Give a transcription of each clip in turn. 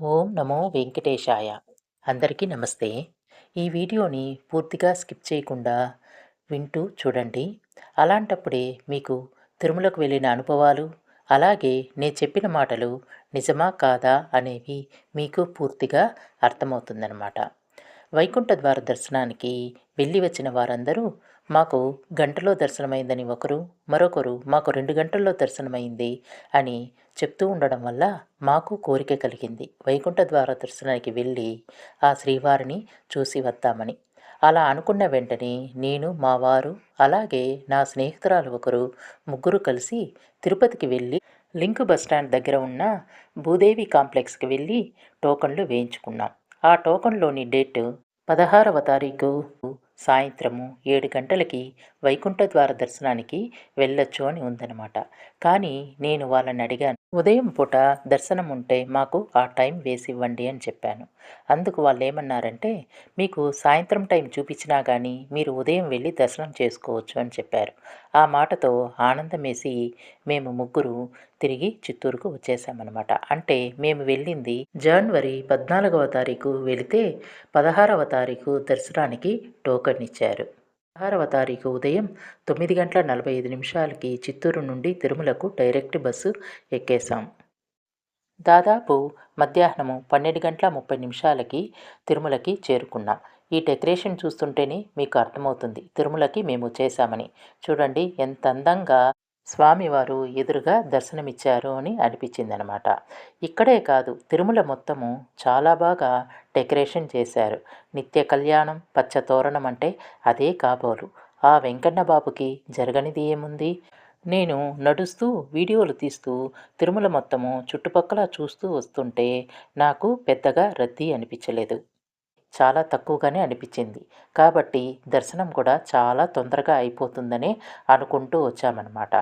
ఓం నమో వెంకటేశాయ. అందరికీ నమస్తే. ఈ వీడియోని పూర్తిగా స్కిప్ చేయకుండా వింటూ చూడండి. అలాంటప్పుడే మీకు తిరుమలకు వెళ్ళిన అనుభవాలు అలాగే నేను చెప్పిన మాటలు నిజమా కాదా అనేవి మీకు పూర్తిగా అర్థమవుతుందన్నమాట. వైకుంఠ ద్వార దర్శనానికి వెళ్ళి వచ్చిన వారందరూ మాకు గంటలో దర్శనమైందని ఒకరు మరొకరు మాకు రెండు గంటల్లో దర్శనమైంది అని చెప్తూ ఉండడం వల్ల మాకు కోరిక కలిగింది. వైకుంఠ ద్వార దర్శనానికి వెళ్ళి ఆ శ్రీవారిని చూసి వద్దామని. అలా అనుకున్న వెంటనే నేను మా వారు అలాగే నా స్నేహితురాలు ఒకరు ముగ్గురు కలిసి తిరుపతికి వెళ్ళి లింక్ బస్టాండ్ దగ్గర ఉన్న భూదేవి కాంప్లెక్స్కి వెళ్ళి టోకన్లు వేయించుకున్నాం. ఆ టోకన్లోని డేట్ పదహారవ తారీఖు సాయంత్రము ఏడు గంటలకి వైకుంఠ ద్వార దర్శనానికి వెళ్ళొచ్చు అని ఉందన్నమాట. కానీ నేను వాళ్ళని అడిగాను ఉదయం పూట దర్శనం ఉంటే మాకు ఆ టైం వేసి ఇవ్వండి అని చెప్పాను. అందుకు వాళ్ళు ఏమన్నారంటే మీకు సాయంత్రం టైం చూపించినా కానీ మీరు ఉదయం వెళ్ళి దర్శనం చేసుకోవచ్చు అని చెప్పారు. ఆ మాటతో ఆనందం వేసి మేము ముగ్గురు తిరిగి చిత్తూరుకు వచ్చేసామన్నమాట. అంటే మేము వెళ్ళింది జనవరి పద్నాలుగవ తారీఖు వెళితే పదహారవ తారీఖు దర్శనానికి టోకెన్ ఇచ్చారు. పదహారవ తారీఖు ఉదయం తొమ్మిది గంటల నలభై ఐదు నిమిషాలకి చిత్తూరు నుండి తిరుమలకు డైరెక్ట్ బస్సు ఎక్కేశాం. దాదాపు మధ్యాహ్నము పన్నెండు గంటల ముప్పై నిమిషాలకి తిరుమలకి చేరుకున్నాం. ఈ డెకరేషన్ చూస్తుంటేనే మీకు అర్థమవుతుంది. తిరుమలకి మేము చేశామని. చూడండి ఎంత అందంగా స్వామివారు ఎదురుగా దర్శనమిచ్చారు అని అనిపించిందనమాట. ఇక్కడే కాదు తిరుమల మొత్తము చాలా బాగా డెకరేషన్ చేశారు. నిత్య కళ్యాణం పచ్చ తోరణం అంటే అదే కాబోలు. ఆ వెంకన్న బాబుకి జరగనిది ఏముంది? నేను నడుస్తూ వీడియోలు తీస్తూ తిరుమల మొత్తము చుట్టుపక్కల చూస్తూ వస్తుంటే నాకు పెద్దగా రద్దీ అనిపించలేదు. చాలా తక్కువగానే అనిపించింది. కాబట్టి దర్శనం కూడా చాలా తొందరగా అయిపోతుందని అనుకుంటూ వచ్చామన్నమాట.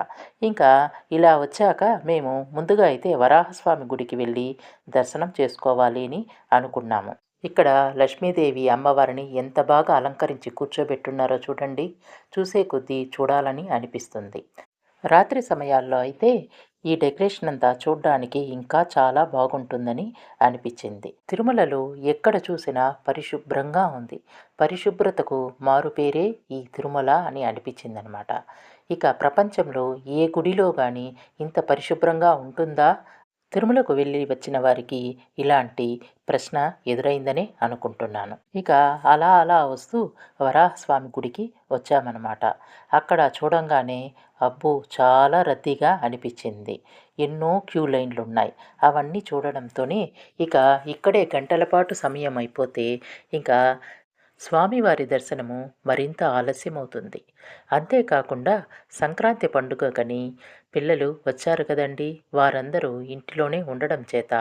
ఇంకా ఇలా వచ్చాక మేము ముందుగా అయితే వరాహస్వామి గుడికి వెళ్ళి దర్శనం చేసుకోవాలి అని అనుకున్నాము. ఇక్కడ లక్ష్మీదేవి అమ్మవారిని ఎంత బాగా అలంకరించి కూర్చోబెట్టున్నారో చూడండి. చూసే కొద్దీ చూడాలని అనిపిస్తుంది. రాత్రి సమయాల్లో అయితే ఈ డెకరేషన్ అంతా చూడ్డానికి ఇంకా చాలా బాగుంటుందని అనిపించింది. తిరుమలలో ఎక్కడ చూసినా పరిశుభ్రంగా ఉంది. పరిశుభ్రతకు మారుపేరే ఈ తిరుమల అని అనిపించిందనమాట. ఇక ప్రపంచంలో ఏ గుడిలో కానీ ఇంత పరిశుభ్రంగా ఉంటుందా? తిరుమలకు వెళ్ళి వచ్చిన వారికి ఇలాంటి ప్రశ్న ఎదురైందని అనుకుంటున్నాను. ఇక అలా అలా వస్తూ వరాహస్వామి గుడికి వచ్చామన్నమాట. అక్కడ చూడంగానే అబ్బో చాలా రద్దీగా అనిపించింది. ఎన్నో క్యూ లైన్లు ఉన్నాయి అవన్నీ చూడడంతోనే ఇక ఇక్కడే గంటల పాటు సమయం అయిపోతే ఇంకా స్వామివారి దర్శనము మరింత ఆలస్యమవుతుంది. అంతేకాకుండా సంక్రాంతి పండుగకని పిల్లలు వచ్చారు కదండి. వారందరూ ఇంటిలోనే ఉండడం చేత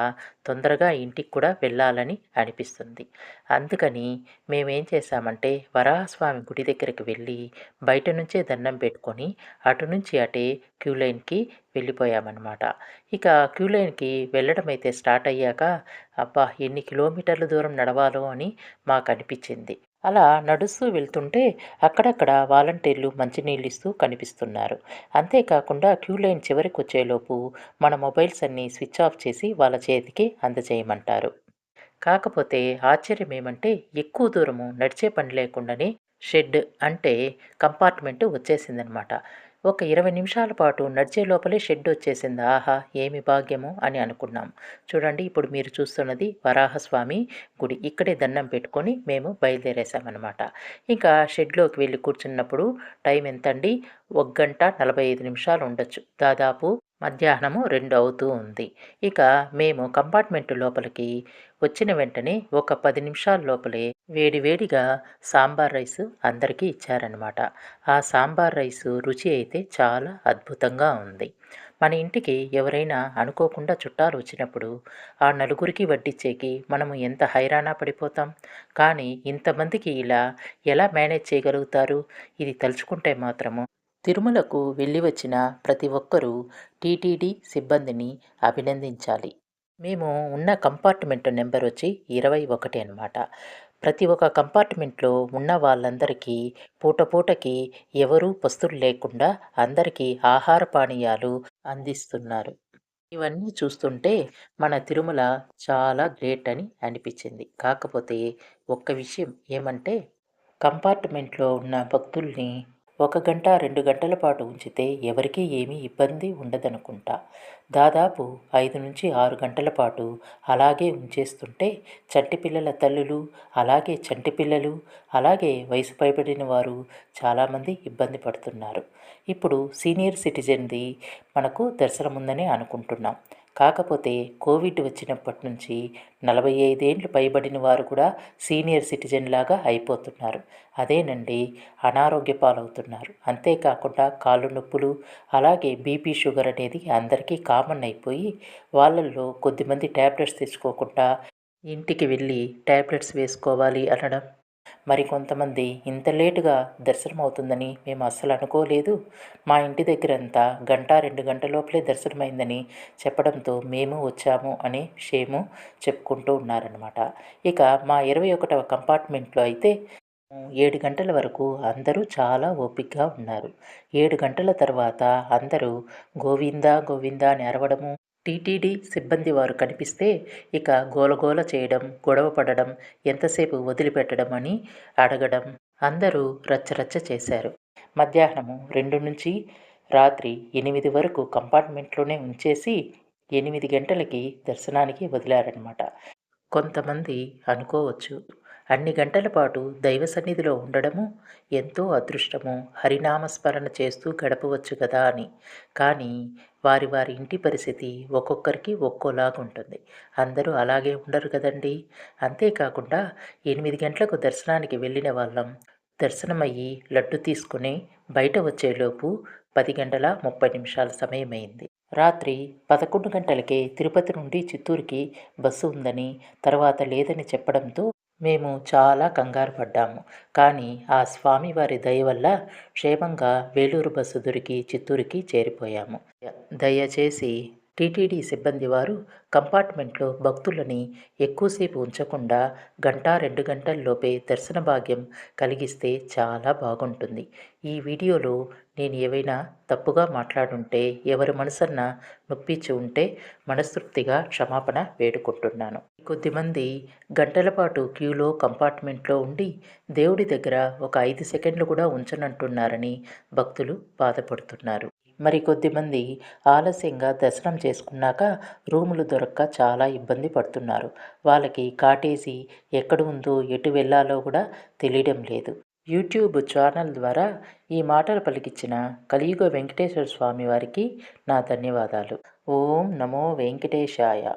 తొందరగా ఇంటికి కూడా వెళ్ళాలని అనిపిస్తుంది. అందుకని మేమేం చేశామంటే వరాహస్వామి గుడి దగ్గరికి వెళ్ళి బయట నుంచే దండం పెట్టుకొని అటు నుంచి అటే క్యూ లైన్కి వెళ్ళిపోయామన్నమాట. ఇక క్యూ లైన్కి వెళ్ళడం అయితే స్టార్ట్ అయ్యాక అబ్బా ఎన్ని కిలోమీటర్ల దూరం నడవాలో అని మాకు అనిపించింది అలా నడుస్తూ వెళ్తుంటే అక్కడక్కడ వాలంటీర్లు మంచినీళ్ళు ఇస్తూ కనిపిస్తున్నారు. అంతేకాకుండా క్యూ లైన్ చివరికి వచ్చేలోపు మన మొబైల్స్ అన్నీ స్విచ్ ఆఫ్ చేసి వాళ్ళ చేతికి అందజేయమంటారు. కాకపోతే ఆశ్చర్యం ఏమంటే ఎక్కువ దూరము నడిచే పని లేకుండానే షెడ్ అంటే కంపార్ట్మెంట్ వచ్చేసిందనమాట. ఒక ఇరవై నిమిషాల పాటు నడిచే లోపలే షెడ్ వచ్చేసింది. ఆహా ఏమి భాగ్యము అని అనుకున్నాం. చూడండి ఇప్పుడు మీరు చూస్తున్నది వరాహస్వామి గుడి. ఇక్కడే దండం పెట్టుకొని మేము బయలుదేరేసామన్నమాట ఇంకా షెడ్లోకి వెళ్ళి కూర్చున్నప్పుడు టైం ఎంతండి? ఒక గంట నలభై ఐదు నిమిషాలు ఉండొచ్చు. దాదాపు మధ్యాహ్నము రెండు అవుతూ ఉంది. ఇక మేము కంపార్ట్మెంట్ లోపలికి వచ్చిన వెంటనే ఒక పది నిమిషాల లోపలే వేడివేడిగా సాంబార్ రైస్ అందరికీ ఇచ్చారనమాట ఆ సాంబార్ రైస్ రుచి అయితే చాలా అద్భుతంగా ఉంది. మన ఇంటికి ఎవరైనా అనుకోకుండా చుట్టాలు వచ్చినప్పుడు ఆ నలుగురికి వడ్డిచ్చేకి మనము ఎంత హైరాణా పడిపోతాం? కానీ ఇంతమందికి ఇలా ఎలా మేనేజ్ చేయగలుగుతారు? ఇది తలుచుకుంటే మాత్రము తిరుమలకు వెళ్ళి వచ్చిన ప్రతి ఒక్కరూ టీటీడీ సిబ్బందిని అభినందించాలి. మేము ఉన్న కంపార్ట్మెంట్ నెంబర్ వచ్చి ఇరవై ఒకటి అనమాట ప్రతి ఒక్క కంపార్ట్మెంట్లో ఉన్న వాళ్ళందరికీ పూట పూటకి ఎవరూ పస్తులు లేకుండా అందరికీ ఆహార పానీయాలు అందిస్తున్నారు. ఇవన్నీ చూస్తుంటే మన తిరుమల చాలా గ్రేట్ అని అనిపించింది. కాకపోతే ఒక్క విషయం ఏమంటే కంపార్ట్మెంట్లో ఉన్న భక్తుల్ని ఒక గంట రెండు గంటల పాటు ఉంచితే ఎవరికీ ఏమీ ఇబ్బంది ఉండదనుకుంటా. దాదాపు ఐదు నుంచి ఆరు గంటల పాటు అలాగే ఉంచేస్తుంటే చంటి పిల్లల తల్లులు అలాగే చంటి పిల్లలు అలాగే వయసు పైబడిన వారు చాలామంది ఇబ్బంది పడుతున్నారు. ఇప్పుడు సీనియర్ సిటిజన్ది మనకు దర్శనం ఉందని అనుకుంటున్నాం. కాకపోతే కోవిడ్ వచ్చినప్పటి నుంచి నలభై ఐదేండ్లు పైబడిన వారు కూడా సీనియర్ సిటిజన్ లాగా అయిపోతున్నారు. అదేనండి అనారోగ్య పాలవుతున్నారు. అంతేకాకుండా కాళ్ళు నొప్పులు అలాగే బీపీ షుగర్ అనేది అందరికీ కామన్ అయిపోయి వాళ్ళల్లో కొద్దిమంది ట్యాబ్లెట్స్ తెచ్చుకోకుండా ఇంటికి వెళ్ళి ట్యాబ్లెట్స్ వేసుకోవాలి అనడం మరి కొంతమంది ఇంత లేటుగా దర్శనం అవుతుందని మేము అస్సలు అనుకోలేదు. మా ఇంటి దగ్గర అంతా గంట రెండు గంటల లోపలే దర్శనమైందని చెప్పడంతో మేము వచ్చాము అనే విషయము చెప్పుకుంటూ ఉన్నారనమాట ఇక మా ఇరవై ఒకటవ కంపార్ట్మెంట్లో అయితే ఏడు గంటల వరకు అందరూ చాలా ఓపికగా ఉన్నారు. ఏడు గంటల తర్వాత అందరూ గోవిందా గోవిందా అని అరవడము టీటీడీ సిబ్బంది వారు కనిపిస్తే ఇక గోలగోల చేయడం గొడవ పడడం ఎంతసేపు వదిలిపెట్టడం అని అడగడం అందరూ రచ్చరచ్చ చేశారు. మధ్యాహ్నము రెండు నుంచి రాత్రి ఎనిమిది వరకు కంపార్ట్మెంట్లోనే ఉంచేసి ఎనిమిది గంటలకి దర్శనానికి వదిలారనమాట కొంతమంది అనుకోవచ్చు అన్ని గంటల పాటు దైవ సన్నిధిలో ఉండడము ఎంతో అదృష్టము. హరినామస్మరణ చేస్తూ గడపవచ్చు కదా అని. కానీ వారి వారి ఇంటి పరిస్థితి ఒక్కొక్కరికి ఒక్కోలాగా ఉంటుంది. అందరూ అలాగే ఉండరు కదండి. అంతేకాకుండా ఎనిమిది గంటలకు దర్శనానికి వెళ్ళిన వాళ్ళం దర్శనమయ్యి లడ్డు తీసుకుని బయట వచ్చేలోపు పది గంటల ముప్పై నిమిషాల సమయమైంది. రాత్రి పదకొండు గంటలకే తిరుపతి నుండి చిత్తూరుకి బస్సు ఉందని తర్వాత లేదని చెప్పడంతో మేము చాలా కంగారు పడ్డాము. కానీ ఆ స్వామివారి దయ వల్ల క్షేమంగా వేలూరు బస్సు దొరికి చిత్తూరుకి చేరిపోయాము. దయచేసి టీటీడీ సిబ్బంది వారు కంపార్ట్మెంట్లో భక్తులని ఎక్కువసేపు ఉంచకుండా గంట రెండు గంటల్లోపే దర్శన భాగ్యం కలిగిస్తే చాలా బాగుంటుంది. ఈ వీడియోలో నేను ఏవైనా తప్పుగా మాట్లాడుంటే ఎవరి మనసన్న నొప్పించి ఉంటే మనస్తృప్తిగా క్షమాపణ వేడుకుంటున్నాను. కొద్దిమంది గంటల పాటు క్యూలో కంపార్ట్మెంట్లో ఉండి దేవుడి దగ్గర ఒక ఐదు సెకండ్లు కూడా ఉంచనంటున్నారని భక్తులు బాధపడుతున్నారు. మరి కొద్దిమంది ఆలస్యంగా దర్శనం చేసుకున్నాక రూములు దొరక్క చాలా ఇబ్బంది పడుతున్నారు. వాళ్ళకి కాటేజీ ఎక్కడ ఉందో ఎటు వెళ్ళాలో కూడా తెలియడం లేదు. యూట్యూబ్ ఛానల్ ద్వారా ఈ మాటలు పలికిచ్చిన కలియుగ వెంకటేశ్వర స్వామి వారికి నా ధన్యవాదాలు. ఓం నమో వెంకటేశాయ.